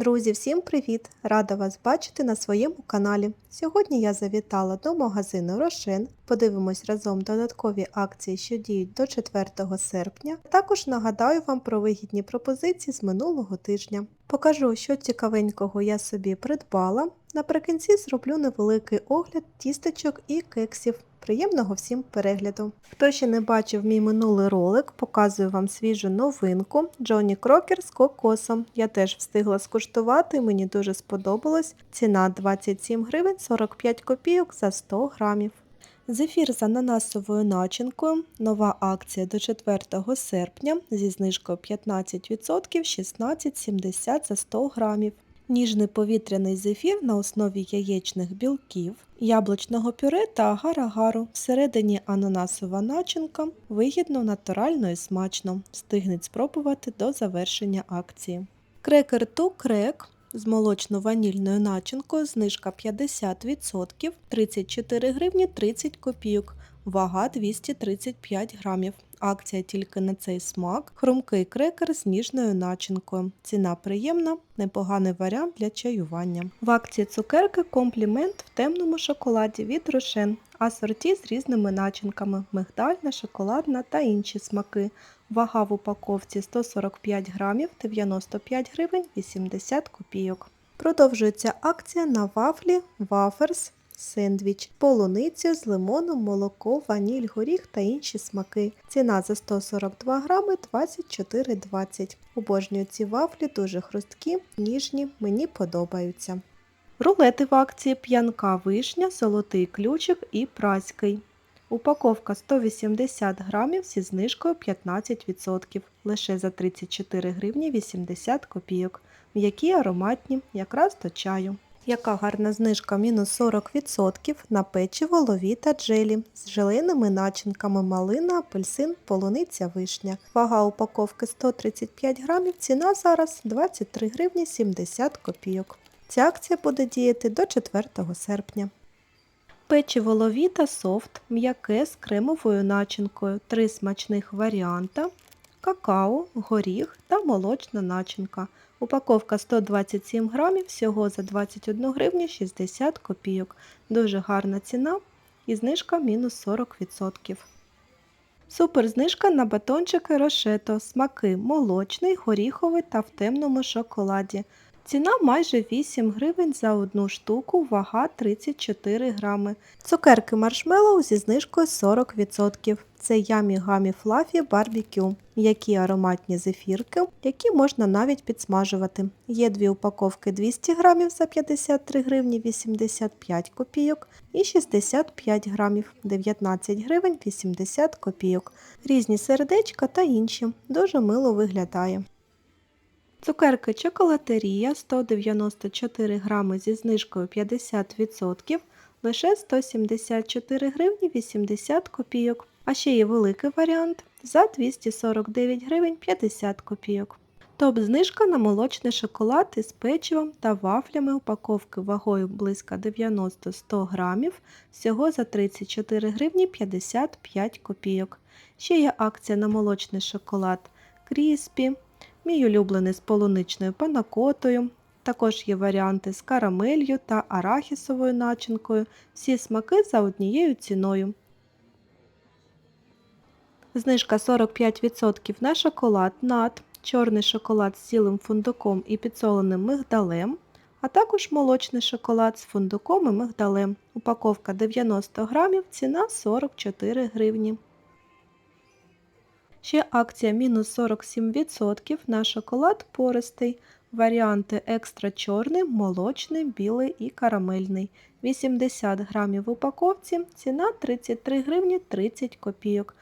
Друзі, всім привіт! Рада вас бачити на своєму каналі. Сьогодні я завітала до магазину Рошен. Подивимось разом додаткові акції, що діють до 4 серпня. Також нагадаю вам про вигідні пропозиції з минулого тижня. Покажу, що цікавенького я собі придбала. Наприкінці зроблю невеликий огляд тістечок і кексів. Приємного всім перегляду! Хто ще не бачив мій минулий ролик, показую вам свіжу новинку Джонні Крокер з кокосом. Я теж встигла скуштувати, мені дуже сподобалось. Ціна 27 гривень 45 копійок за 100 грамів. Зефір з ананасовою начинкою. Нова акція до 4 серпня зі знижкою 15% 16,70 за 100 грамів. Ніжний повітряний зефір на основі яєчних білків, яблучного пюре та агар-агару. Всередині ананасова начинка, вигідно, натурально і смачно. Встигніть спробувати до завершення акції. Крекер ту крек з молочно-ванільною начинкою, знижка 50%, 34 гривні 30 копійок, вага 235 грамів. Акція тільки на цей смак. Хрумкий крекер з ніжною начинкою. Ціна приємна, непоганий варіант для чаювання. В акції цукерки комплімент в темному шоколаді від Рошен, асорті з різними начинками мигдальна, шоколадна та інші смаки. Вага в упаковці 145 грамів 95 гривень 80 копійок. Продовжується акція на вафлі Ваферс сендвіч, полуницю з лимоном, молоко, ваніль, горіх та інші смаки. Ціна за 142 грами 24,20. Обожнюю ці вафлі, дуже хрусткі, ніжні, мені подобаються. Рулети в акції п'янка вишня, золотий ключик і праський. Упаковка 180 грамів зі знижкою 15%, лише за 34 гривні 80 копійок. М'які ароматні, якраз до чаю. Яка гарна знижка мінус 40% на печиво, лові та джелі з желейними начинками малина, апельсин, полуниця, вишня. Вага упаковки 135 грамів, ціна зараз 23 гривні 70 копійок. Ця акція буде діяти до 4 серпня. Печиво ловіта софт, м'яке з кремовою начинкою, три смачних варіанта, какао, горіх та молочна начинка. Упаковка 127 грамів, всього за 21 гривню 60 копійок. Дуже гарна ціна і знижка мінус 40%. Супер знижка на батончики Рошето, смаки молочний, горіховий та в темному шоколаді. Ціна майже 8 гривень за одну штуку, вага 34 грами. Цукерки маршмеллоу зі знижкою 40%. Це ямі гамі флафі барбекю, які ароматні зефірки, які можна навіть підсмажувати. Є дві упаковки 200 грамів за 53 гривні 85 копійок і 65 грамів 19 гривень 80 копійок. Різні сердечка та інші. Дуже мило виглядає. Цукерки чоколатерія 194 грами зі знижкою 50%, лише 174 гривні 80 копійок. А ще є великий варіант за 249 гривень 50 копійок. Топ-знижка на молочний шоколад із печивом та вафлями упаковки вагою близько 90-100 грамів, всього за 34 гривні 55 копійок. Ще є акція на молочний шоколад Кріспі, мій улюблений з полуничною панакотою. Також є варіанти з карамелью та арахісовою начинкою. Всі смаки за однією ціною. Знижка 45% на шоколад над, чорний шоколад з цілим фундуком і підсоленим мигдалем, а також молочний шоколад з фундуком і мигдалем. Упаковка 90 грамів, ціна 44 гривні. Ще акція мінус 47% на шоколад пористий. Варіанти екстра чорний, молочний, білий і карамельний. 80 грамів в упаковці, ціна 33 гривні 30 копійок.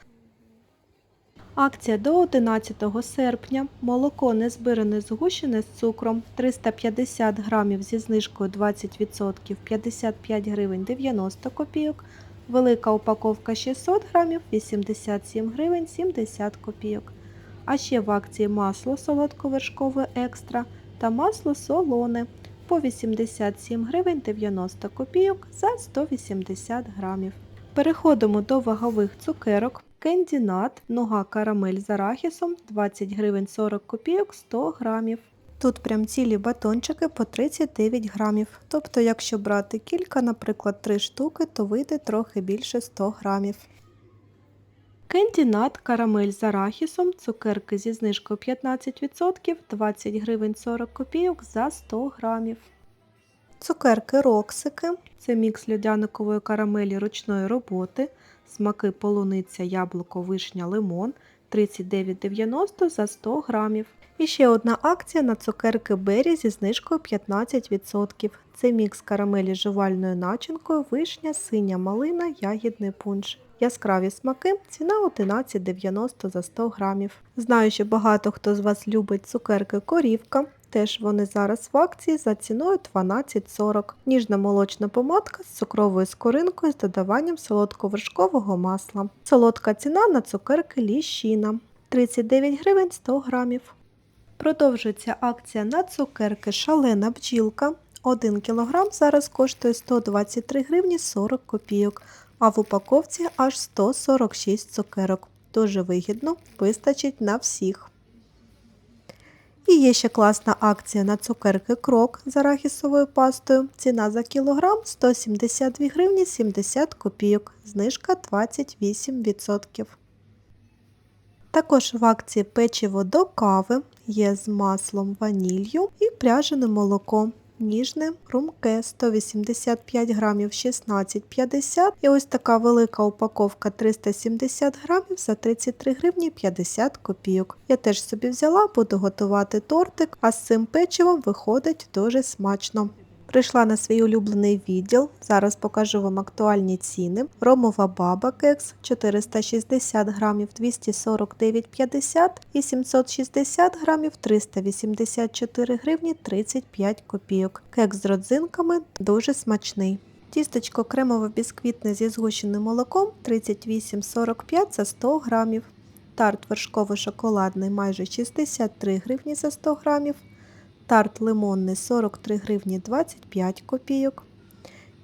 Акція до 11 серпня. Молоко незбиране згущене з цукром 350 грамів зі знижкою 20% 55 гривень 90 копійок. Велика упаковка 600 грамів 87 гривень 70 копійок. А ще в акції масло солодковершкове екстра та масло солоне по 87 гривень 90 копійок за 180 грамів. Переходимо до вагових цукерок. Кендінат, нога карамель з арахісом 20 гривень 40 копійок 100 грамів. Тут прям цілі батончики по 39 грамів. Тобто, якщо брати кілька, наприклад, 3 штуки, то вийде трохи більше 100 грамів. Кендінат, карамель з арахісом, цукерки зі знижкою 15%, 20 гривень 40 копійок за 100 грамів. Цукерки роксики це мікс льодяникової карамелі ручної роботи, смаки полуниця, яблуко, вишня, лимон 39,90 за 100 грамів. І ще одна акція на цукерки Бері зі знижкою 15%. Це мікс карамелі з жувальною начинкою, вишня, синя малина, ягідний пунш. Яскраві смаки, ціна 11,90 за 100 грамів. Знаю, що багато хто з вас любить цукерки корівка. Теж вони зараз в акції за ціною 12,40. Ніжна молочна помадка з цукровою скоринкою з додаванням солодковершкового масла. Солодка ціна на цукерки ліщина 39 гривень 100 грамів. Продовжується акція на цукерки шалена бджілка. 1 кг зараз коштує 123 гривні 40 копійок, а в упаковці аж 146 цукерок. Дуже вигідно, вистачить на всіх. І є ще класна акція на цукерки крок з арахісовою пастою. Ціна за кілограм 172 гривні 70 копійок, знижка 28%. Також в акції печиво до кави є з маслом ванілью і пряжене молоко. Ніжне, румке 185 грамів 16,50 і ось така велика упаковка 370 грамів за 33 гривні 50 копійок. Я теж собі взяла, буду готувати тортик, а з цим печивом виходить дуже смачно. Прийшла на свій улюблений відділ. Зараз покажу вам актуальні ціни. Ромова баба кекс 460 грамів 249,50 і 760 грамів 384 гривні 35 копійок. Кекс з родзинками дуже смачний. Тістечко кремово-бісквітне зі згущеним молоком 38,45 за 100 грамів. Тарт вершково-шоколадний майже 63 гривні за 100 грамів. Тарт лимонний 43 гривні 25 копійок.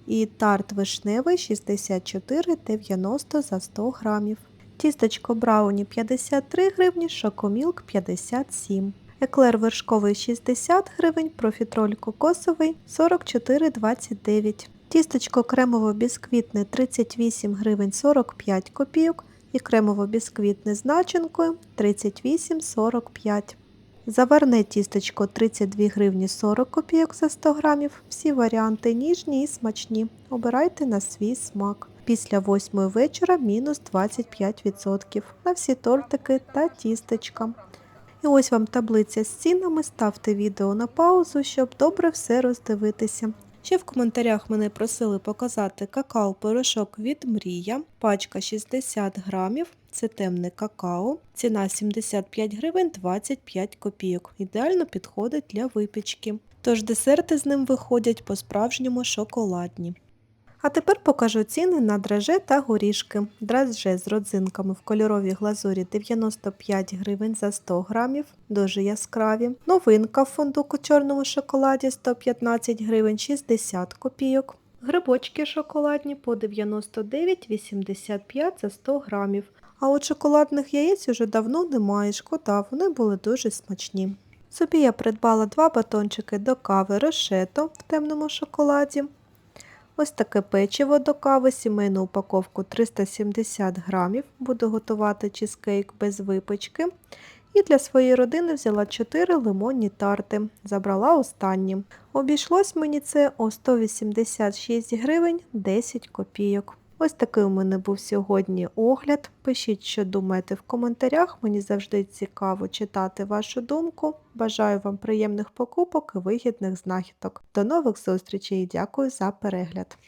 І тарт вишневий 64,90 за 100 грамів. Тістечко брауні 53 гривні, шокомілк 57. Еклер вершковий 60 гривень, профітроль кокосовий 44,29. Тістечко кремово-бісквітне 38 гривень 45 копійок і кремово-бісквітне з начинкою 38,45. Заварне тістечко 32 гривні 40 копійок за 100 грамів. Всі варіанти ніжні і смачні. Обирайте на свій смак. Після 8 вечора мінус 25% на всі тортики та тістечка. І ось вам таблиця з цінами. Ставте відео на паузу, щоб добре все роздивитися. Ще в коментарях мене просили показати какао-порошок від Мрія, пачка 60 грамів, це темне какао, ціна 75 гривень 25 копійок. Ідеально підходить для випічки. Тож десерти з ним виходять по-справжньому шоколадні. А тепер покажу ціни на драже та горішки. Драже з родзинками в кольоровій глазурі 95 гривень за 100 грамів, дуже яскраві. Новинка в фундуку чорному шоколаді 115 гривень 60 копійок. Грибочки шоколадні по 99,85 за 100 грамів. А от шоколадних яєць уже давно немає, шкода, вони були дуже смачні. Собі я придбала два батончики до кави рошето в темному шоколаді. Ось таке печиво до кави, сімейну упаковку 370 грамів. Буду готувати чизкейк без випечки. І для своєї родини взяла 4 лимонні тарти. Забрала останні. Обійшлось мені це о 186 гривень 10 копійок. Ось такий у мене був сьогодні огляд. Пишіть, що думаєте в коментарях. Мені завжди цікаво читати вашу думку. Бажаю вам приємних покупок і вигідних знахідок. До нових зустрічей і дякую за перегляд!